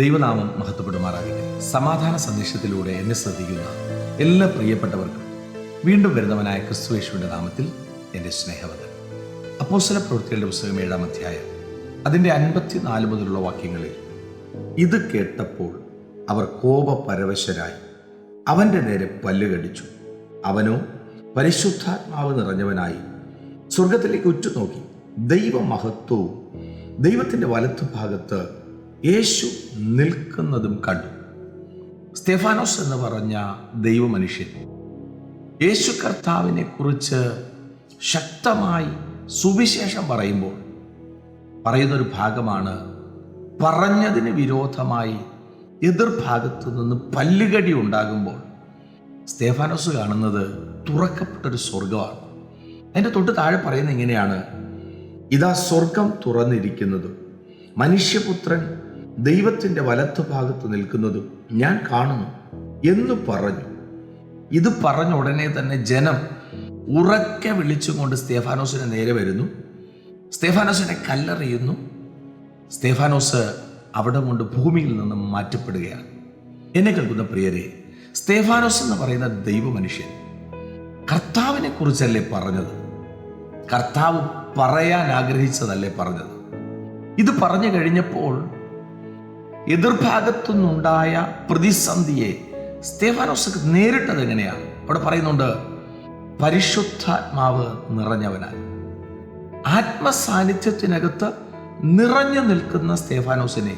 ദൈവനാമം മഹത്വപ്പെടുമാറാകട്ടെ. സമാധാന സന്ദേശത്തിലൂടെ എന്നെ ശ്രദ്ധിക്കുന്ന എല്ലാ പ്രിയപ്പെട്ടവർക്കും വീണ്ടും വരുന്നവനായ ക്രിസ്തുവേശുവിന്റെ നാമത്തിൽ എന്റെ സ്നേഹവതൻ അപ്പോസ്തല പ്രവൃത്തികളുടെ പുസ്തകം ഏഴാം അധ്യായം അതിന്റെ അൻപത്തിനാല് മുതലുള്ള വാക്യങ്ങളിൽ ഇത് കേട്ടപ്പോൾ അവർ കോപപരവശരായി അവന്റെ നേരെ പല്ലുകടിച്ചു. അവനോ പരിശുദ്ധാത്മാവ് നിറഞ്ഞവനായി സ്വർഗത്തിലേക്ക് ഉറ്റുനോക്കി ദൈവമഹത്വവും ദൈവത്തിന്റെ വലത്തുഭാഗത്ത് യേശു നിൽക്കുന്നതും കണ്ടു. സ്തെഫാനോസ് എന്ന് പറഞ്ഞ ദൈവമനുഷ്യൻ. യേശു കർത്താവിനെ കുറിച്ച് ശക്തമായി സുവിശേഷം പറയുമ്പോൾ പറയുന്നൊരു ഭാഗമാണ് പറഞ്ഞതിന് വിരോധമായി എതിർഭാഗത്തു നിന്ന് പല്ലുകടി ഉണ്ടാകുമ്പോൾ സ്തേഫാനോസ് കാണുന്നത് തുറക്കപ്പെട്ടൊരു സ്വർഗമാണ് അതിന്റെ തൊട്ട് താഴെ പറയുന്നത് ഇങ്ങനെയാണ് ഇതാ സ്വർഗം തുറന്നിരിക്കുന്നതും. മനുഷ്യപുത്രൻ ദൈവത്തിന്റെ വലത്തുഭാഗത്ത് നിൽക്കുന്നതും ഞാൻ കാണുന്നു എന്ന് പറഞ്ഞു. ഇത് പറഞ്ഞ ഉടനെ തന്നെ ജനം ഉറക്കെ വിളിച്ചുകൊണ്ട് സ്തേഫാനോസിനെ നേരെ വരുന്നു. സ്തേഫാനോസിനെ കല്ലെറിയുന്നു. സ്തേഫാനോസ് അവിടെ കൊണ്ട് ഭൂമിയിൽ നിന്ന് മാറ്റപ്പെടുകയാണ്. എന്നെ കേൾക്കുന്ന പ്രിയരെ സ്തേഫാനോസ് എന്ന് പറയുന്ന ദൈവമനുഷ്യൻ കർത്താവിനെ കുറിച്ചല്ലേ പറഞ്ഞത്? കർത്താവ് പറയാൻ ആഗ്രഹിച്ചതല്ലേ പറഞ്ഞത്? ഇത് പറഞ്ഞു കഴിഞ്ഞപ്പോൾ എതിർഭാഗത്തുനിന്നുണ്ടായ പ്രതിസന്ധിയെ സ്തേഫാനോസ് നേരിട്ടത് എങ്ങനെയാണ് അവിടെ പറയുന്നുണ്ട് പരിശുദ്ധാത്മാവ് നിറഞ്ഞവനാൽ. ആത്മസാന്നിധ്യത്തിനകത്ത് നിറഞ്ഞു നിൽക്കുന്ന സ്തേഫാനോസിനെ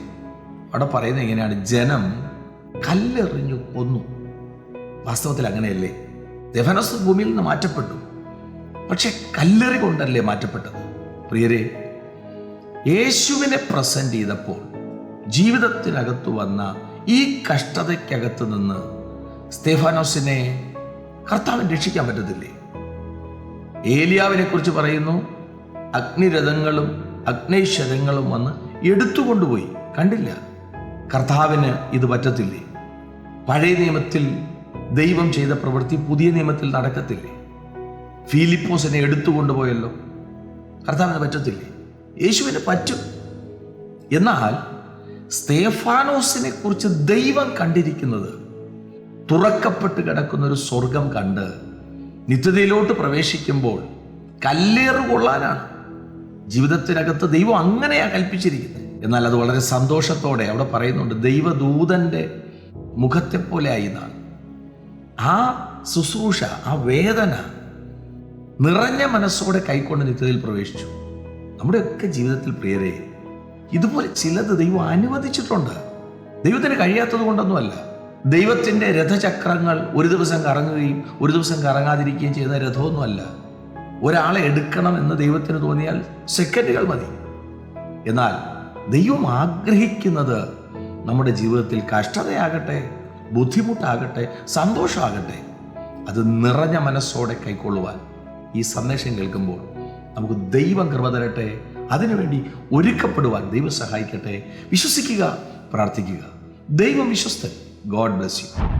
അവിടെ പറയുന്നത് എങ്ങനെയാണ്? ജനം കല്ലെറിഞ്ഞു കൊന്നു. വാസ്തവത്തിൽ അങ്ങനെയല്ലേ? സ്തേഫാനോസ് ഭൂമിയിൽ നിന്ന് മാറ്റപ്പെട്ടു. പക്ഷെ കല്ലെറി കൊണ്ടല്ലേ മാറ്റപ്പെട്ടത്? പ്രിയരെ യേശുവിനെ പ്രസന്റ് ചെയ്തപ്പോൾ ജീവിതത്തിനകത്ത് വന്ന ഈ കഷ്ടതയ്ക്കകത്ത് നിന്ന് സ്തേഫാനോസിനെ കർത്താവിന് രക്ഷിക്കാൻ പറ്റത്തില്ലേ? ഏലിയാവിനെ കുറിച്ച് പറയുന്നു അഗ്നിരഥങ്ങളും അഗ്നൈശരങ്ങളും വന്ന് എടുത്തുകൊണ്ടുപോയി. കണ്ടില്ല കർത്താവിന് ഇത് പറ്റത്തില്ലേ? പഴയ നിയമത്തിൽ ദൈവം ചെയ്ത പ്രവൃത്തി പുതിയ നിയമത്തിൽ നടക്കത്തില്ലേ? ഫിലിപ്പോസിനെ എടുത്തുകൊണ്ടുപോയല്ലോ കർത്താവിന് പറ്റത്തില്ലേ? യേശുവിന് പറ്റും. എന്നാൽ സ്തേഫാനോസിനെ കുറിച്ച് ദൈവം കണ്ടിരിക്കുന്നത്. തുറക്കപ്പെട്ട് കിടക്കുന്ന ഒരു സ്വർഗം കണ്ട് നിത്യതയിലോട്ട് പ്രവേശിക്കുമ്പോൾ കല്ലേറ് കൊള്ളാനാണ്. ജീവിതത്തിനകത്ത് ദൈവം അങ്ങനെയാണ് കൽപ്പിച്ചിരിക്കുന്നത്. എന്നാൽ അത് വളരെ സന്തോഷത്തോടെ അവിടെ പറയുന്നുണ്ട് ദൈവദൂതന്റെ മുഖത്തെ പോലെ ആ ശുശ്രൂഷ ആ വേദന നിറഞ്ഞ മനസ്സോടെ കൈക്കൊണ്ട് നിത്യതയിൽ പ്രവേശിച്ചു. നമ്മുടെയൊക്കെ ജീവിതത്തിൽ പ്രിയരെ ഇതുപോലെ ചിലത് ദൈവം അനുവദിച്ചിട്ടുണ്ട്. ദൈവത്തിന് കഴിയാത്തത് കൊണ്ടൊന്നുമല്ല. ദൈവത്തിന്റെ രഥചക്രങ്ങൾ ഒരു ദിവസം കറങ്ങുകയും ഒരു ദിവസം കറങ്ങാതിരിക്കുകയും ചെയ്യുന്ന രഥമൊന്നുമല്ല. ഒരാളെ എടുക്കണം എന്ന് ദൈവത്തിന് തോന്നിയാൽ സെക്കൻഡുകൾ മതി. എന്നാൽ ദൈവം ആഗ്രഹിക്കുന്നത് നമ്മുടെ ജീവിതത്തിൽ കഷ്ടതയാകട്ടെ ബുദ്ധിമുട്ടാകട്ടെ സന്തോഷമാകട്ടെ അത് നിറഞ്ഞ മനസ്സോടെ കൈക്കൊള്ളുവാൻ ഈ സന്ദേശം കേൾക്കുമ്പോൾ നമുക്ക് ദൈവം കൃപ തരട്ടെ അതിനുവേണ്ടി ഒരുക്കപ്പെടുവാൻ ദൈവം സഹായിക്കട്ടെ. വിശ്വസിക്കുക പ്രാർത്ഥിക്കുക. ദൈവം വിശ്വസ്തൻ. God bless you